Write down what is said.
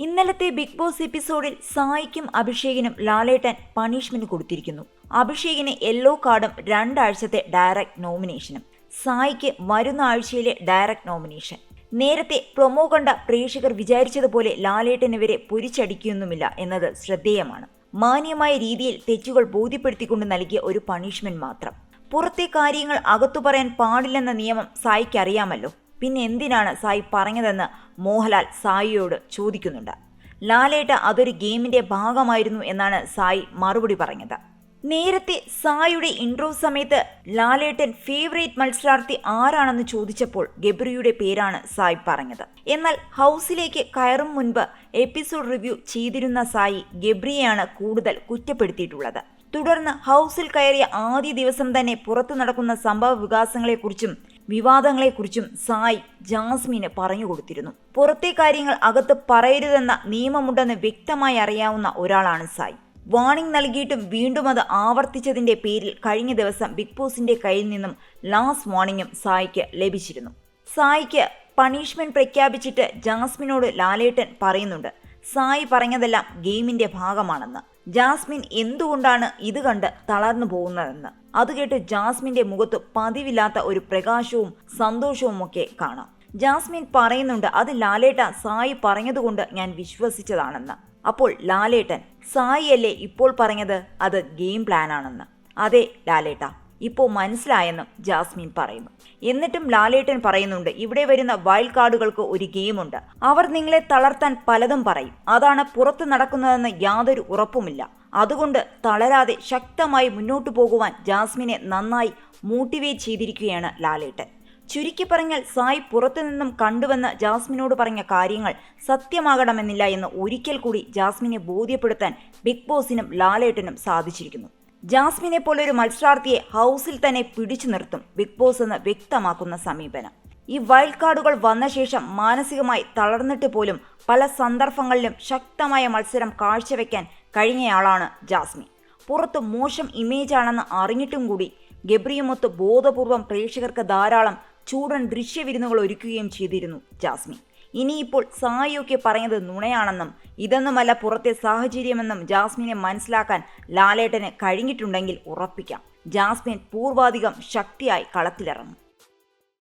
ഇന്നലത്തെ big boss എപ്പിസോഡിൽ സായിക്കും അഭിഷേകിനും ലാലേട്ടൻ punishment കൊടുത്തിരിക്കുന്നു. അഭിഷേകിന് യെല്ലോ കാർഡും രണ്ടാഴ്ചത്തെ ഡയറക്ട് നോമിനേഷനും. സായിക്ക് വരുന്ന ആഴ്ചയിലെ ഡയറക്റ്റ് നോമിനേഷൻ. നേരത്തെ പ്രൊമോ കണ്ട പ്രേക്ഷകർ വിചാരിച്ചതുപോലെ ലാലേട്ടനെവരെ പൊരിച്ചടിക്കുകയൊന്നുമില്ല എന്നത് ശ്രദ്ധേയമാണ്. മാന്യമായ രീതിയിൽ തെറ്റുകൾ ബോധ്യപ്പെടുത്തിക്കൊണ്ട് നൽകിയ ഒരു പണിഷ്മെന്റ് മാത്രം. പുറത്തെ കാര്യങ്ങൾ അകത്തു പറയാൻ പാടില്ലെന്ന നിയമം സായിക്ക് അറിയാമല്ലോ. പിന്നെ എന്തിനാണ് സായി പറഞ്ഞതെന്ന് മോഹൻലാൽ സായിയോട് ചോദിക്കുന്നുണ്ട്. ലാലേട്ട അതൊരു ഗെയിമിന്റെ ഭാഗമായിരുന്നു എന്നാണ് സായി മറുപടി പറഞ്ഞത്. നേരത്തെ സായിയുടെ ഇൻട്രോ സമയത്ത് ലാലേട്ടൻ ഫേവറേറ്റ് മത്സരാർത്ഥി ആരാണെന്ന് ചോദിച്ചപ്പോൾ ഗബ്രിയുടെ പേരാണ് സായി പറഞ്ഞത്. എന്നാൽ ഹൗസിലേക്ക് കയറും മുൻപ് എപ്പിസോഡ് റിവ്യൂ ചെയ്തിരുന്ന സായി ഗബ്രിയെയാണ് കൂടുതൽ കുറ്റപ്പെടുത്തിയിട്ടുള്ളത്. തുടർന്ന് ഹൗസിൽ കയറിയ ആദ്യ ദിവസം തന്നെ പുറത്തു നടക്കുന്ന സംഭവ വികാസങ്ങളെക്കുറിച്ചും വിവാദങ്ങളെക്കുറിച്ചും സായ് ജാസ്മിന് പറഞ്ഞു കൊടുത്തിരുന്നു. പുറത്തെ കാര്യങ്ങൾ അകത്ത് പറയരുതെന്ന നിയമമുണ്ടെന്ന് വ്യക്തമായി അറിയാവുന്ന ഒരാളാണ് സായ്. വാണിംഗ് നൽകിയിട്ടും വീണ്ടും അത് ആവർത്തിച്ചതിന്റെ പേരിൽ കഴിഞ്ഞ ദിവസം ബിഗ് ബോസിന്റെ കയ്യിൽ നിന്നും ലാസ്റ്റ് വാണിംഗും സായിക്ക് ലഭിച്ചിരുന്നു. സായിക്ക് പണിഷ്മെന്റ് പ്രഖ്യാപിച്ചിട്ട് ജാസ്മിനോട് ലാലേട്ടൻ പറയുന്നുണ്ട്. സായി പറഞ്ഞതെല്ലാം ഗെയിമിന്റെ ഭാഗമാണെന്ന്. ജാസ്മിൻ എന്തുകൊണ്ടാണ് ഇത് കണ്ട് തളർന്നു പോകുന്നതെന്ന്? അത് കേട്ട് ജാസ്മിന്റെ മുഖത്ത് പതിവില്ലാത്ത ഒരു പ്രകാശവും സന്തോഷവും ഒക്കെ കാണാം. ജാസ്മിൻ പറയുന്നുണ്ട് അത് ലാലേട്ട സായി പറഞ്ഞതുകൊണ്ട് ഞാൻ വിശ്വസിച്ചതാണെന്ന്. അപ്പോൾ ലാലേട്ടൻ സായി അല്ലേ ഇപ്പോൾ പറഞ്ഞത്? അത് ഗെയിം പ്ലാനാണെന്ന് അതെ ലാലേട്ട. ഇപ്പോൾ മനസ്സിലായെന്നും ജാസ്മിൻ പറയുന്നു. എന്നിട്ടും ലാലേട്ടൻ പറയുന്നുണ്ട് ഇവിടെ വരുന്ന വൈൽഡ് കാർഡുകൾക്ക് ഒരു ഗെയിമുണ്ട്. അവർ നിങ്ങളെ തളർത്താൻ പലതും പറയും. അതാണ് പുറത്ത് നടക്കുന്നതെന്ന് യാതൊരു ഉറപ്പുമില്ല. അതുകൊണ്ട് തളരാതെ ശക്തമായി മുന്നോട്ടു പോകുവാൻ ജാസ്മിനെ നന്നായി മോട്ടിവേറ്റ് ചെയ്തിരിക്കുകയാണ് ലാലേട്ടൻ. ചുരുക്കി പറഞ്ഞാൽ സായ് പുറത്തു നിന്നും കണ്ടുവന്ന് ജാസ്മിനോട് പറഞ്ഞ കാര്യങ്ങൾ സത്യമാകണമെന്നില്ല എന്ന് ഒരിക്കൽ കൂടി ജാസ്മിനെ ബോധ്യപ്പെടുത്താൻ ബിഗ് ബോസിനും ലാലേട്ടനും സാധിച്ചിരിക്കുന്നു. ജാസ്മിനെ പോലൊരു മത്സരാർത്ഥിയെ ഹൗസിൽ തന്നെ പിടിച്ചു നിർത്തും ബിഗ് ബോസ് എന്ന് വ്യക്തമാക്കുന്ന സമീപനം. ഈ വൈൽഡ് കാർഡുകൾ വന്ന ശേഷം മാനസികമായി തളർന്നിട്ട് പോലും പല സന്ദർഭങ്ങളിലും ശക്തമായ മത്സരം കാഴ്ചവെക്കാൻ കഴിഞ്ഞയാളാണ് ജാസ്മി. പുറത്ത് മോശം ഇമേജ് ആണെന്ന് അറിഞ്ഞിട്ടും കൂടി ഗബ്രിയുമൊത്ത് ബോധപൂർവം പ്രേക്ഷകർക്ക് ധാരാളം ചൂടൻ ദൃശ്യവിരുന്നുകൾ ഒരുക്കുകയും ചെയ്തിരുന്നു ജാസ്മിൻ ഇനിയിപ്പോൾ സായിയൊക്കെ പറഞ്ഞത് നുണയാണെന്നും ഇതൊന്നുമല്ല പുറത്തെ സാഹചര്യമെന്നും ജാസ്മിനെ മനസ്സിലാക്കാൻ ലാലേട്ടന് കഴിഞ്ഞിട്ടുണ്ടെങ്കിൽ ഉറപ്പിക്കാം. ജാസ്മിൻ പൂർവാധികം ശക്തിയായി കളത്തിലിറങ്ങും.